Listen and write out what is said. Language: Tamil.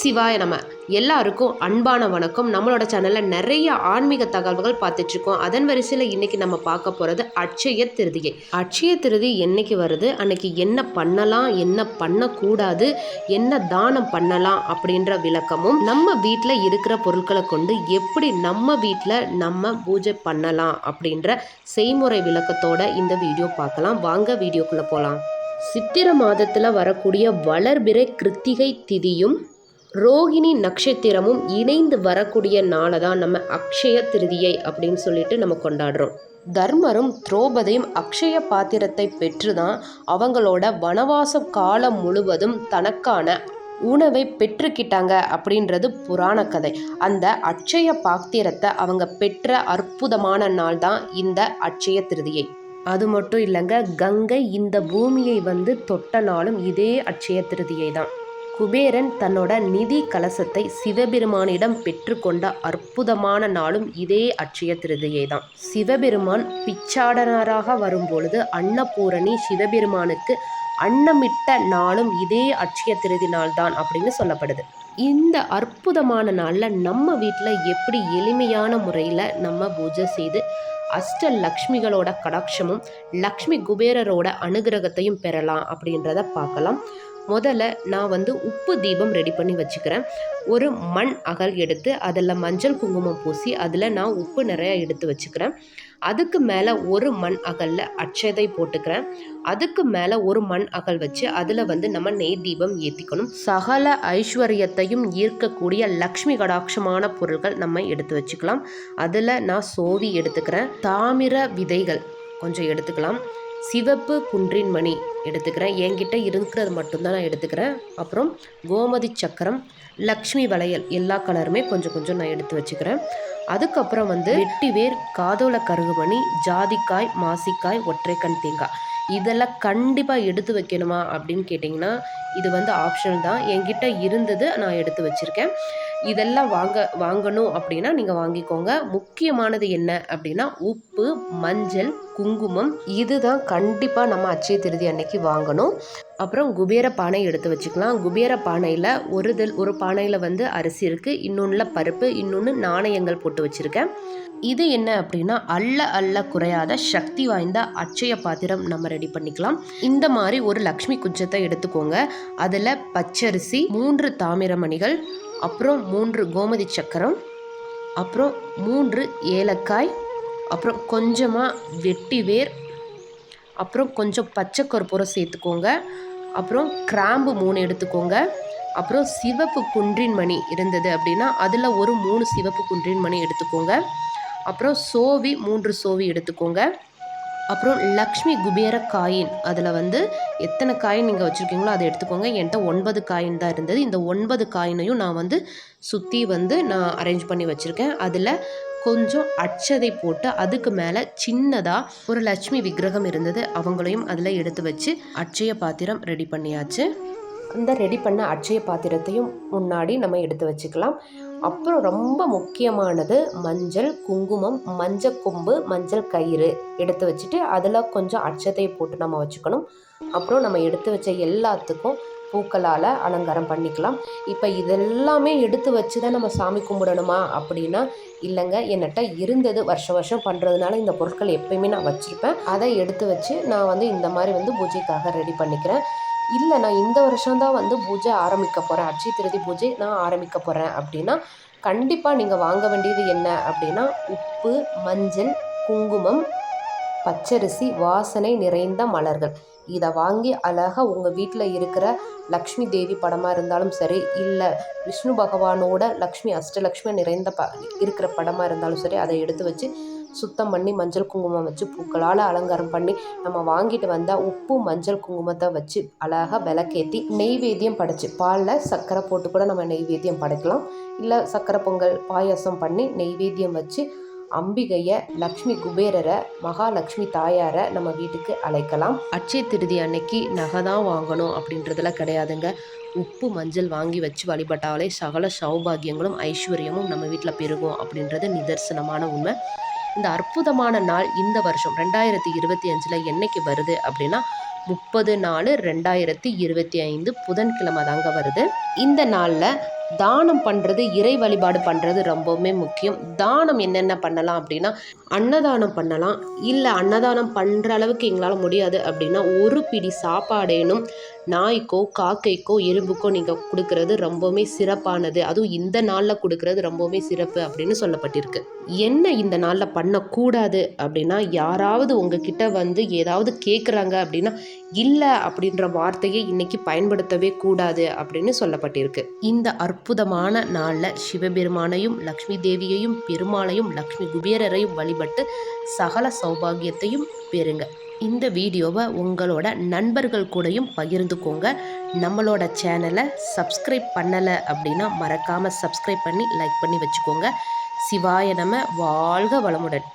சிவாய நம்ம எல்லாருக்கும் அன்பான வணக்கம். நம்மளோட சேனலில் நிறைய ஆன்மீக தகவல்கள் பார்த்துட்ருக்கோம். அதன் வரிசையில் இன்றைக்கி நம்ம பார்க்க போகிறது அட்சய திருதியை அட்சய திருதி என்றைக்கு வருது? அன்னைக்கு என்ன பண்ணலாம்? என்ன பண்ணக்கூடாது? என்ன தானம் பண்ணலாம்? அப்படின்ற விளக்கமும் நம்ம வீட்டில் இருக்கிற பொருட்களை கொண்டு எப்படி நம்ம வீட்டில் நம்ம பூஜை பண்ணலாம்? அப்படின்ற செய்முறை விளக்கத்தோட இந்த வீடியோ பார்க்கலாம். வாங்க வீடியோக்குள்ளே போகலாம் சித்திர மாதத்தில் வரக்கூடிய வளர்பிறை கிருத்திகை திதியும் ரோகிணி நட்சத்திரமும் இணைந்து வரக்கூடிய நாளை தான் நம்ம அக்ஷய திருதியை அப்படின்னு சொல்லிட்டு நம்ம கொண்டாடுறோம். தர்மரும் துரோபதியும் அக்ஷய பாத்திரத்தை பெற்று தான் அவங்களோட வனவாச காலம் முழுவதும் தனக்கான உணவை பெற்றுக்கிட்டாங்க அப்படின்றது புராண கதை. அந்த அட்சய பாத்திரத்தை அவங்க பெற்ற அற்புதமான நாள் தான் இந்த அட்சய திருதியை. அது மட்டும் இல்லைங்க கங்கை இந்த பூமியை வந்து தொட்ட நாளும் இதே அட்சய திருதியை தான் குபேரன் தன்னோட நிதி கலசத்தை சிவபெருமானிடம் பெற்றுக்கொண்ட அற்புதமான நாளும் இதே அட்சய திருதியை தான். சிவபெருமான் பிச்சாடனராக வரும்பொழுது அன்னபூரணி சிவபெருமானுக்கு அன்னமிட்ட நாளும் இதே அட்சய திருதி நாள் தான் அப்படின்னு சொல்லப்படுது. இந்த அற்புதமான நாளில் நம்ம வீட்டில் எப்படி எளிமையான முறையில் நம்ம பூஜை செய்து அஷ்ட லக்ஷ்மிகளோட கடாட்சமும் லக்ஷ்மி குபேரரோட அனுகிரகத்தையும் பெறலாம் அப்படின்றத பார்க்கலாம். முதல்ல நான் வந்து உப்பு தீபம் ரெடி பண்ணி வச்சுக்கிறேன். ஒரு மண் அகல் எடுத்து அதில் மஞ்சள் குங்குமம் பூசி அதில் நான் உப்பு நிறையா எடுத்து வச்சுக்கிறேன். அதுக்கு மேலே ஒரு மண் அகலில் அட்சதை போட்டுக்கிறேன். அதுக்கு மேலே ஒரு மண் அகல் வச்சு அதில் வந்து நம்ம நெய் தீபம் ஏற்றிக்கணும் சகல ஐஸ்வர்யத்தையும் ஈர்க்கக்கூடிய லக்ஷ்மி கடாட்சமான பொருட்கள் நம்ம எடுத்து வச்சுக்கலாம். அதில் நான் சோவி எடுத்துக்கிறேன். தாமிர விதைகள் கொஞ்சம் எடுத்துக்கலாம். சிவப்பு குன்றின் மணி எடுத்துக்கிறேன். என்கிட்ட இருக்கிறது மட்டும்தான் நான் எடுத்துக்கிறேன். அப்புறம் கோமதி சக்கரம் லக்ஷ்மி வளையல் எல்லா கலருமே கொஞ்சம் கொஞ்சம் நான் எடுத்து வச்சுக்கிறேன். அதுக்கப்புறம் வந்து வெட்டிவேர் காதோல கருகுமணி ஜாதிக்காய் மாசிக்காய் ஒற்றைக்கண் தேங்காய். இதெல்லாம் கண்டிப்பாக எடுத்து வைக்கணுமா அப்படின்னு கேட்டிங்கன்னா இது வந்து ஆப்ஷனல் தான். என்கிட்ட இருந்தது நான் எடுத்து வச்சுருக்கேன். இதெல்லாம் வாங்க வாங்கணும் அப்படின்னா நீங்கள் வாங்கிக்கோங்க. முக்கியமானது என்ன அப்படின்னா உப்பு மஞ்சள் குங்குமம் இதுதான் கண்டிப்பாக நம்ம அச்சய திருதி அன்னைக்கு வாங்கணும். அப்புறம் குபேர பானை எடுத்து வச்சுக்கலாம். குபேர பானையில் ஒரு தில் ஒரு பானையில் வந்து அரிசி இருக்குது இன்னொன்றில் பருப்பு இன்னொன்று நாணயங்கள் போட்டு வச்சுருக்கேன். இது என்ன அப்படின்னா அல்ல அல்ல குறையாத சக்தி வாய்ந்த அச்சய பாத்திரம் நம்ம ரெடி பண்ணிக்கலாம். இந்த மாதிரி ஒரு லக்ஷ்மி குஞ்சத்தை எடுத்துக்கோங்க. அதில் பச்சரிசி மூன்று தாமிரமணிகள் அப்புறம் மூன்று கோமதி சக்கரம் அப்புறம் மூன்று ஏலக்காய் அப்புறம் கொஞ்சமாக வெட்டி வேர் அப்புறம் கொஞ்சம் பச்சை கற்பூரம் சேர்த்துக்கோங்க. அப்புறம் கிராம்பு மூணு எடுத்துக்கோங்க. அப்புறம் சிவப்பு குன்றின் மணி இருந்தது அப்படின்னா அதில் ஒரு மூணு சிவப்பு குன்றின் மணி எடுத்துக்கோங்க. அப்புறம் சோவி மூன்று சோவி எடுத்துக்கோங்க. அப்புறம் லக்ஷ்மி குபேர காயின். அதில் வந்து எத்தனை காயின் நீங்கள் வச்சுருக்கீங்களோ அதை எடுத்துக்கோங்க. என்கிட்ட ஒன்பது காயின் தான் இருந்தது. இந்த ஒன்பது காயினையும் நான் வந்து சுற்றி வந்து நான் அரேஞ்ச் பண்ணி வச்சுருக்கேன். அதில் கொஞ்சம் அச்சதை போட்டு அதுக்கு மேலே சின்னதாக ஒரு லட்சுமி விக்கிரகம் இருந்தது. அவங்களையும் அதில் எடுத்து வச்சு அட்சய பாத்திரம் ரெடி பண்ணியாச்சு. அந்த ரெடி பண்ண அட்சய பாத்திரத்தையும் முன்னாடி நம்ம எடுத்து வச்சுக்கலாம். அப்புறம் ரொம்ப முக்கியமானது மஞ்சள் குங்குமம் மஞ்சள் கொம்பு மஞ்சள் கயிறு எடுத்து வச்சுட்டு அதில் கொஞ்சம் அச்சத்தை போட்டு நம்ம வச்சுக்கணும். அப்புறம் நம்ம எடுத்து வச்ச எல்லாத்துக்கும் பூக்களால் அலங்காரம் பண்ணிக்கலாம். இப்போ இதெல்லாமே எடுத்து வச்சு தான் நம்ம சாமி கும்பிடணுமா அப்படின்னா இல்லைங்க என்னட்ட இருந்தது வருஷம் வருஷம் பண்ணுறதுனால இந்த பொருட்கள் எப்பயுமே நான் வச்சுருப்பேன். அதை எடுத்து வச்சு நான் வந்து இந்த மாதிரி வந்து பூஜைக்காக ரெடி பண்ணிக்கிறேன். இல்லை நான் இந்த வருஷம்தான் வந்து பூஜை ஆரம்பிக்க போகிறேன் அட்சய திருதி பூஜை நான் ஆரம்பிக்க போகிறேன் அப்படின்னா கண்டிப்பாக நீங்கள் வாங்க வேண்டியது என்ன அப்படின்னா உப்பு மஞ்சள் குங்குமம் பச்சரிசி வாசனை நிறைந்த மலர்கள். இதை வாங்கி அழகாக உங்கள் வீட்டில் இருக்கிற லக்ஷ்மி தேவி படமாக இருந்தாலும் சரி இல்லை விஷ்ணு பகவானோட லக்ஷ்மி அஷ்டலக்ஷ்மி நிறைந்த ப இருக்கிற படமாக இருந்தாலும் சரி அதை எடுத்து வச்சு சுத்தம் பண்ணி மஞ்சள் குங்குமம் வச்சு பூக்களால் அலங்காரம் பண்ணி நம்ம வாங்கிட்டு வந்தால் உப்பு மஞ்சள் குங்குமத்தை வச்சு அழகாக விளக்கேற்றி நெய்வேத்தியம் படைச்சு பாலில் சர்க்கரை போட்டு கூட நம்ம நெய்வேத்தியம் படைக்கலாம். இல்லை சர்க்கரை பொங்கல் பாயாசம் பண்ணி நெய்வேத்தியம் வச்சு அம்பிகையை லக்ஷ்மி குபேரரை மகாலட்சுமி தாயாரை நம்ம வீட்டுக்கு அழைக்கலாம். அட்சய திருதி அன்னைக்கு நகை தான் வாங்கணும் அப்படின்றதெல்லாம் கிடையாதுங்க. உப்பு மஞ்சள் வாங்கி வச்சு வழிபட்டாலே சகல சௌபாகியங்களும் ஐஸ்வர்யமும் நம்ம வீட்டில் பெருகும் அப்படின்றது நிதர்சனமான உண்மை. இந்த அற்புதமான நாள் இந்த வருஷம் ரெண்டாயிரத்தி இருபத்தி அஞ்சில் என்னைக்கு வருது அப்படின்னா முப்பது நாலு ரெண்டாயிரத்தி இருபத்தி ஐந்து புதன்கிழமை தாங்க வருது. இந்த நாளில் தானம் பண்ணுறது இறை வழிபாடு பண்ணுறது ரொம்பவுமே முக்கியம். தானம் என்னென்ன பண்ணலாம் அப்படின்னா அன்னதானம் பண்ணலாம். இல்லை அன்னதானம் பண்ணுற அளவுக்கு எங்களால் முடியாது அப்படின்னா ஒரு பிடி சாப்பாடேனும் நாய்க்கோ காக்கைக்கோ எறும்புக்கோ நீங்கள் கொடுக்கறது ரொம்பவுமே சிறப்பானது. அதுவும் இந்த நாளில் கொடுக்கறது ரொம்பவுமே சிறப்பு அப்படின்னு சொல்லப்பட்டிருக்கு. என்ன இந்த நாளில் பண்ணக்கூடாது அப்படின்னா யாராவது உங்ககிட்ட வந்து ஏதாவது கேட்குறாங்க அப்படின்னா இல்லை அப்படின்ற வார்த்தையை இன்னைக்கு பயன்படுத்தவே கூடாது அப்படின்னு சொல்லப்பட்டிருக்கு. இந்த அற்புதமான நாளில் சிவபெருமானையும் லக்ஷ்மி தேவியையும் பெருமாளையும் லக்ஷ்மி குபேரரையும் வழிபட்டு சகல சௌபாகியத்தையும் பெறுங்க. இந்த வீடியோவை உங்களோட நண்பர்கள் கூடயும் பகிர்ந்துக்கோங்க. நம்மளோட சேனலை சப்ஸ்கிரைப் பண்ணலை அப்படின்னா மறக்காமல் சப்ஸ்கிரைப் பண்ணி லைக் பண்ணி வச்சுக்கோங்க. சிவாய நம்ம வாழ்க வளமுடன்.